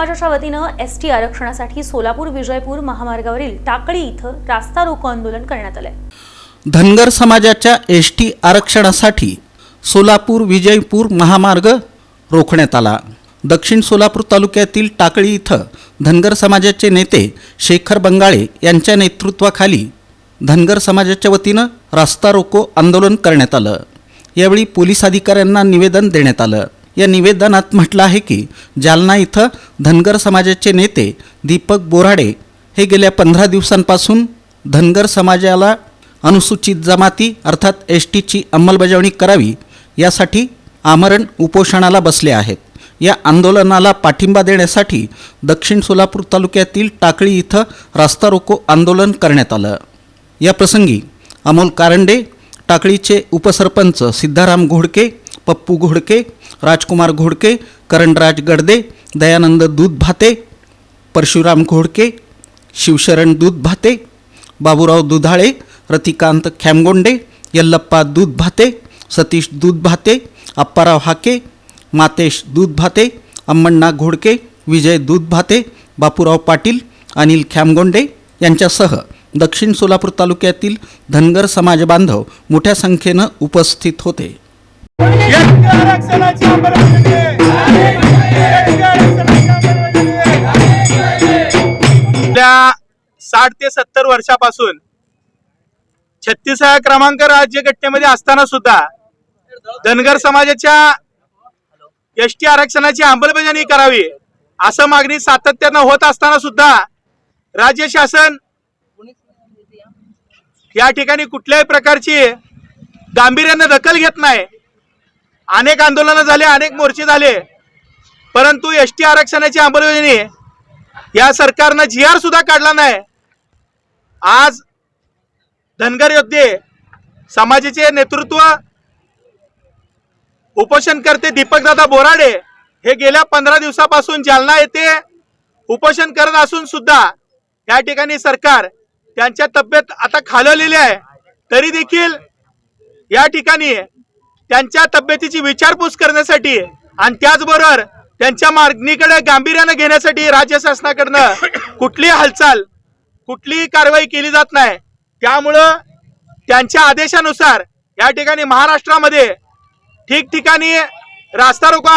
समाजाच्या वतीनं S T आरक्षणासाठी सोलापूर विजयपूर महामार्गावरील टाकळी इथं रास्ता रोको आंदोलन करण्यात आलंय. धनगर समाजाच्या एस टी आरक्षणासाठी सोलापूर विजयपूर महामार्ग रोखण्यात आला. दक्षिण सोलापूर तालुक्यातील टाकळी इथं धनगर समाजाचे नेते शेखर बंगाळे यांच्या नेतृत्वाखाली धनगर समाजाच्या वतीनं रास्ता रोको आंदोलन करण्यात आलं. यावेळी पोलीस अधिकाऱ्यांना निवेदन देण्यात आलं. या निवेदनात म्हटलं आहे की जालना इथं धनगर समाजाचे नेते दीपक बोराडे हे गेल्या पंधरा दिवसांपासून धनगर समाजाला अनुसूचित जमाती अर्थात एस टीची अंमलबजावणी करावी यासाठी आमरण उपोषणाला बसले आहेत. या आंदोलनाला पाठिंबा देण्यासाठी दक्षिण सोलापूर तालुक्यातील टाकळी इथं रास्ता रोको आंदोलन करण्यात आलं. या प्रसंगी अमोल कारंडे टाकळीचे उपसरपंच सिद्धाराम घोडके पप्पू घोडके राजकुमार घोडके करणराज गडदे दयानंद दूध भाते परशुराम घोडके शिवशरण दूध भाते बाबूराव दुधाळे रतिकांत खॅमगोंडे यल्लप्पा दूध भाते सतीश दूध भाते अप्पाराव हाके मातेश दूध भाते अम्मण्णा घोडके विजय दूध भाते बापूराव पाटील अनिल खॅमगोंडे यांच्यासह दक्षिण सोलापूर तालुक्यातील धनगर समाज बांधव मोठ्या संख्येनं उपस्थित होते. साठ ते सत्तर वर्षापासून छत्तीसाव्या क्रमांक राज्यघटनेमध्ये असताना सुद्धा धनगर समाजाच्या एसटी आरक्षणाची अंमलबजावणी करावी असं मागणी सातत्यानं होत असताना सुद्धा राज्य शासन या ठिकाणी कुठल्याही प्रकारची गांभीर्यानं दखल घेत नाही. अनेक आंदोलनं झाले अनेक मोर्चे झाले. परंतु एस टी आरक्षणाची अंमलबजावणी या सरकारनं जी आर सुद्धा काढला नाही. आज धनगर योद्धे समाजाचे नेतृत्व उपोषणकर्ते दीपकदादा बोराडे हे गेल्या पंधरा दिवसापासून जालना येथे उपोषण करत असून सुद्धा या ठिकाणी सरकार त्यांच्या तब्येत आता खालवलेली आहे. तरी देखील या ठिकाणी त्यांच्या तब्येतीची विचारपूस करण्यासाठी आणि त्याचबरोबर त्यांच्या मागणीकडे गांभीर्यानं घेण्यासाठी राज्य शासनाकडनं कुठलीही हालचाल कुठलीही कारवाई केली जात नाही. त्यामुळं त्यांच्या आदेशानुसार या ठिकाणी महाराष्ट्रामध्ये ठिकठिकाणी रास्ता रोको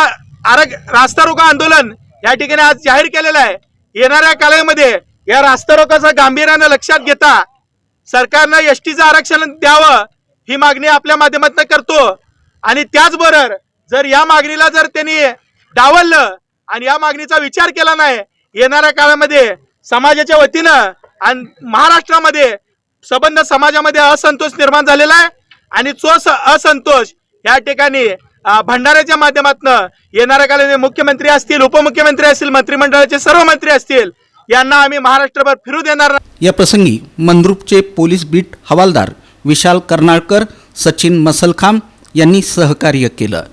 आरग रास्ता रोको आंदोलन या ठिकाणी आज जाहीर केलेलं आहे. येणाऱ्या कालामध्ये या रास्ता रोकोचं गांभीर्यानं लक्षात घेता सरकारनं एस टीचं आरक्षण द्यावं ही मागणी आपल्या माध्यमातून करतो. आणि त्याचबरोबर जर या मागणीला जर त्यांनी डावललं आणि या मागणीचा विचार केला नाही येणाऱ्या काळामध्ये समाजाच्या वतीनं आणि महाराष्ट्रामध्ये संबंध समाजामध्ये असंतोष निर्माण झालेला आहे आणि तो असंतोष या ठिकाणी भंडाऱ्याच्या माध्यमातून येणाऱ्या काळामध्ये मुख्यमंत्री असतील उपमुख्यमंत्री असतील मंत्रिमंडळाचे सर्व मंत्री असतील यांना आम्ही महाराष्ट्रभर फिरू देणार नाही. या प्रसंगी मंद्रुपचे पोलीस बीट हवालदार विशाल कर्नाळकर सचिन मसलखाम यांनी सहकार्य केलं.